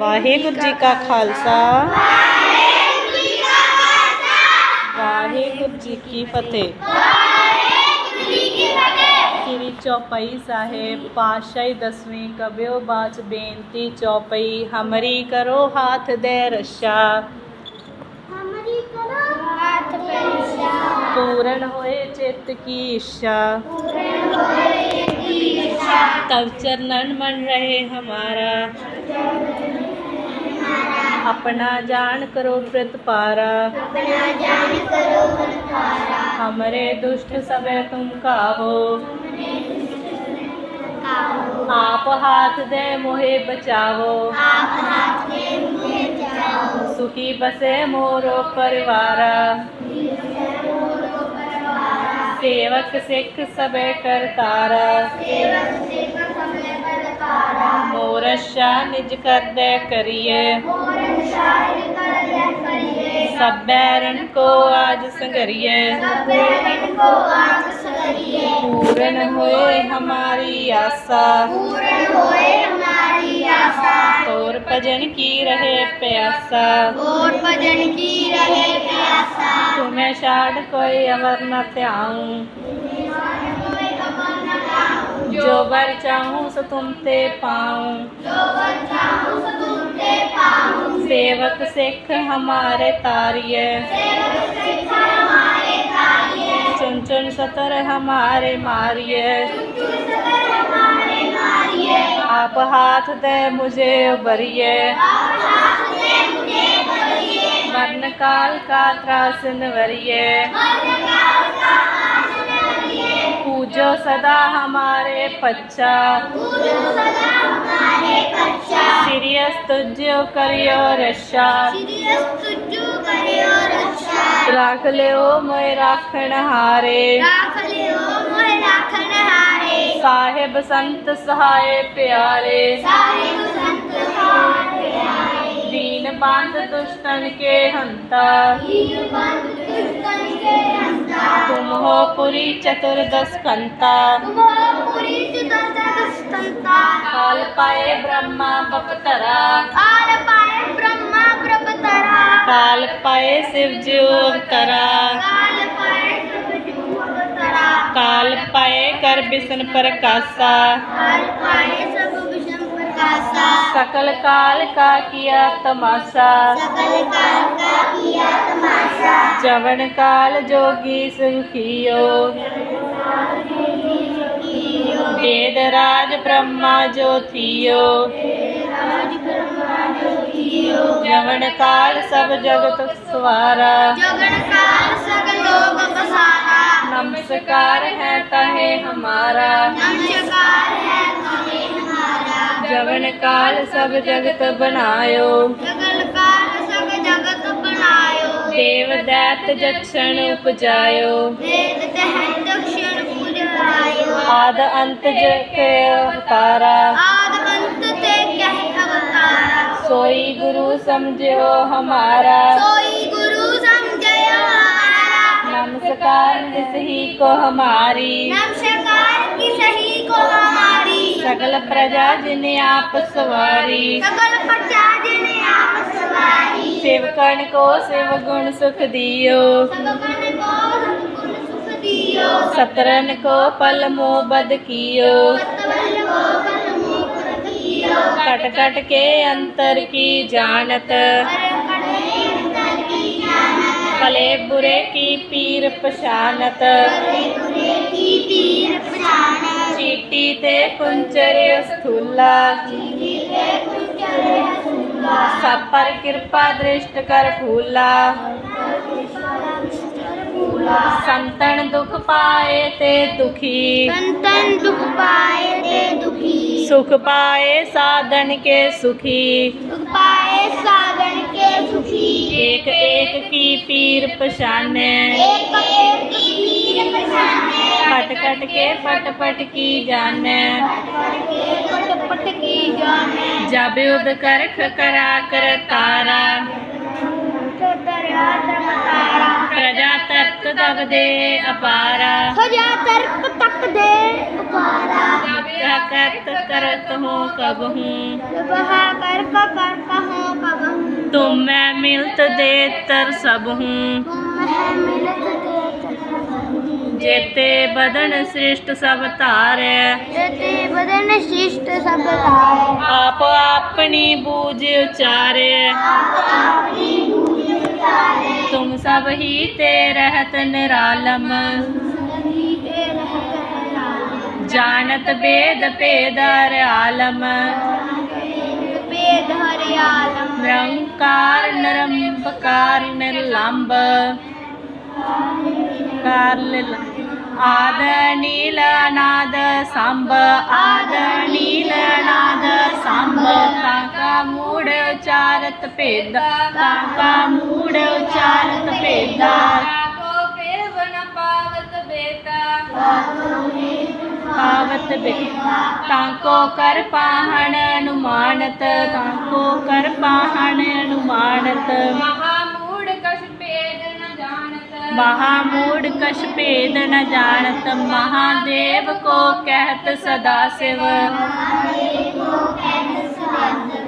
ਵਾਹਿਗੁਰੂ ਜੀ ਕਾ ਖਾਲਸਾ ਵਾਹਿਗੁਰੂ ਜੀ ਕੀ ਫਤਿਹ ਸ੍ਰੀ ਚੌਪਈ ਸਾਹਿਬ ਪਾਤਸ਼ਾਹੀ ਦਸਵੀਂ ਕਬਿਓ ਬਾਚ ਬੇਨਤੀ ਚੌਪਈ ਹਮਰੀ ਕਰੋ ਹਾਥ ਦੇ ਰਸ਼ਾ हमारी करो हाथ परिशा ਪੂਰਨ ਹੋਏ ਚਿੱਤ ਕੀ ਇੱਛਾ तब चरणन मन रहे हमारा अपना जान करो प्रतिपारा अपना जान करो हमारा हमरे दुष्ट सबे तुम काहो आओ आप हाथ दे मोहे बचावो आप हाथ में मुझे जाओ सुखी बसे मोरो परिवारा सेवक सिख सबे करतारा सेवक सेवक हमें बलकारा मोरशा निज कर दे करिए सब बैरन को आज संगरिए। पूर्ण होए हमारी आशा। पूर्ण होए हमारी आशा। और भजन की रहे प्यासा। और भजन की रहे प्यासा। तुम्हें छाड़ कोई अवर न त्याऊं। कोई अमर न जाऊँ जो बर चाहूँ सो तुम ते पाऊँ सेवक सिख हमारे तारिये चुन चुन सतर हमारे मारिये आप हाथ दे मुझे उबरिए मरण काल का त्रासन नवरिए मन काल का आस करिए पूजो सदा हमारे पच्चा। सीरियस तुझो करियो रक्षा। राख लियो मोय राखण हारे। साहिब संत सहाय प्यारे। दीन बाँध दुष्टन के हंता। हंता पुरी चतुर्दश कंता काल पाए ब्रह्मा बपतरा आल पाए ब्रह्मा प्रभतरा काल पाए शिव जी अवतरा काल काल पाए कर विष्णु प्रकाशा काल पाए सब प्रकाशा सकल काल का किया तमाशा। सकल काल का किया तमाशा। जवन काल जोगी सुखियो वेद राज ब्रह्मा जो थियो। जवन काल सब जगत सवारा। जगन काल सगल लोग बसारा। नमस्कार है तहे हमारा। नमस्कार जवन काल सब जगत बनायो। जगल काल सग जगत बनायो। देव दैत जक्षण उपजायो। वेद दक्षिण आद अंत जग अवतारा। आद अंत ते कह अवतारा। सोई गुरु समझो हमारा। सोई गुरु समझयो हमारा। नमस्कार इस ही को हमारी। नमस्कार की सही को हमारी। सकल प्रजा जिन्हें आप सवारी। सकल प्रजा जिने आप सवारी। सेवकन को सेव गुण सुख दियो। सगमन को गुण सुख दियो। सतरन को पल मोह बद कियो। कट कट के अंतर की जानत। कर कटे अंतर की जानत। भले बुरे की पीर पशानत चीटी ते कुंचरे स्थूला सब पर कृपा दृष्ट कर फूला संतन दुख पाए ते दुखी। संतन दुख पाए ते दुखी। सुख पाए साधन के सुखी। सुख पाए साधन के सुखी। एक एक की पीर पशाने एक एक की पीर पहचाने पट कट के पट पट की जाने। पट पट की जाने जब युद्ध कर खरा कर तारा। प्रजा तत्व दब दे अपारा। प्रजा तर्क तक दे करत करत हो कब हूँ। तुम मैं मिलत देतर सब हूँ। जेते बदन सृष्ट सब तारे जते बदन शिष्ट सब तारे आप अपनी बूझ उचारे। तुम सब ही ते रहत निरालम। जानत वेद पेदर आलम। निरंकार निरंबकार निर्लंब। कार लिल- आद नील नाद सांब आद नील नाद सांब ताका मूड उचारत भेद ताका मूड उचारत भेदा पावत बे ताको कर पाहण अनुमानत ताको कर महामूढ़ कछ भेद न जानत महादेव को कहत सदा शिव।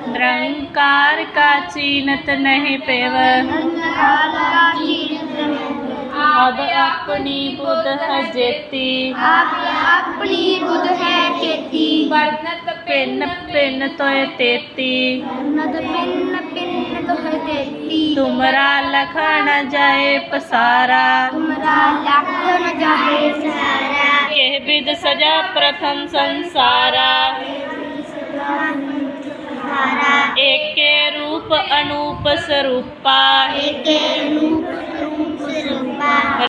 निरंकार का चीनत नहीं पेव। अब अपनी बुध है जेती। अपनी बुध है खेती वर्णत पिन पिन तोय तेती। नद पिन्न पिन्न तुमरा लखन जाए पसारा। तुमरा लखन न जाहे सारा के विद सजा प्रथम संसारा। एक रूप अनूप स्वरूपा। एक रूपा